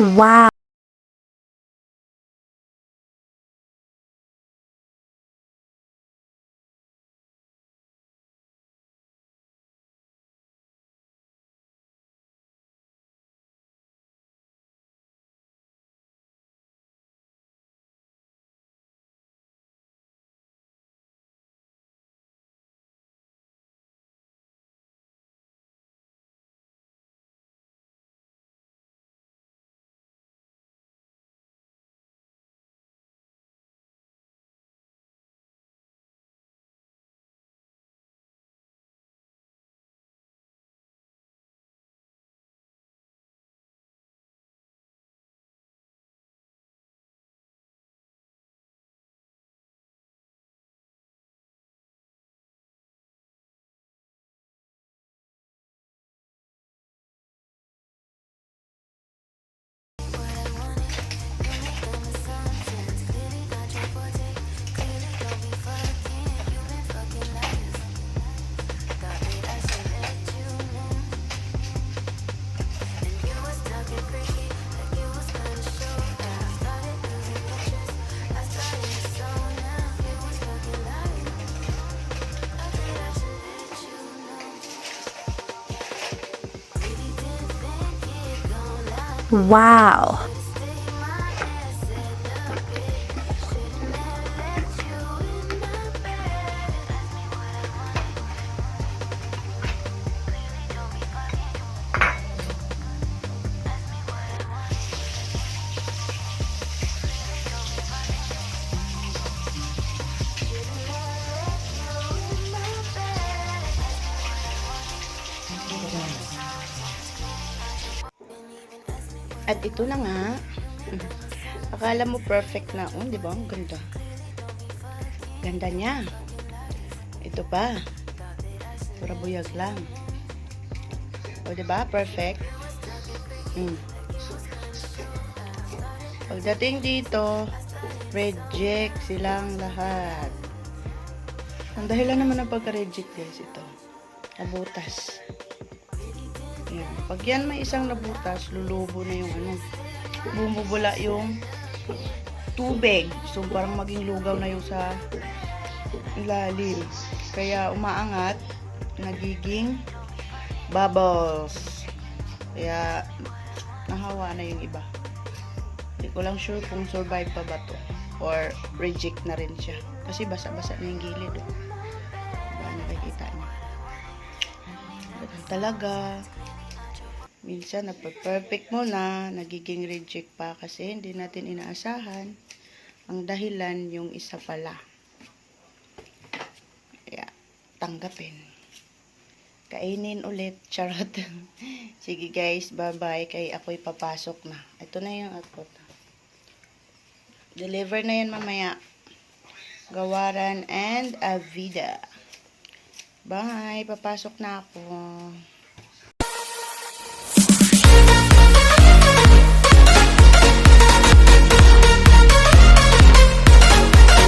Wow. Wow. At ito na nga. Akala mo perfect na. Oh, di ba? Ang ganda. Ganda niya. Ito pa. Pura buyag lang. O, di ba? Perfect. Mm. Pagdating dito, reject silang lahat. Ang dahilan naman ng pagka-reject guys, ito. Abutas. Ayan. Pag yan may isang nabutas, lulubo na yung ano, bumubula yung tubig. So, parang maging lugaw na yung sa ilalim. Kaya umaangat, nagiging bubbles. Kaya, nahawa na yung iba. Hindi ko lang sure kung survive pa ba to. Or reject na rin siya. Kasi basa-basa na yung gilid. Oh. Diba, nakikita niya. Talaga. Minsan, napag-perfect mo na, nagiging reject pa kasi hindi natin inaasahan. Ang dahilan, yung isa pala. Kaya, tanggapin. Kainin ulit. Charot. Sige guys, bye-bye. Kay ako'y papasok na. Ito na yung ako. Deliver na yan mamaya. Gawaran and Avida. Bye. Papasok na ako.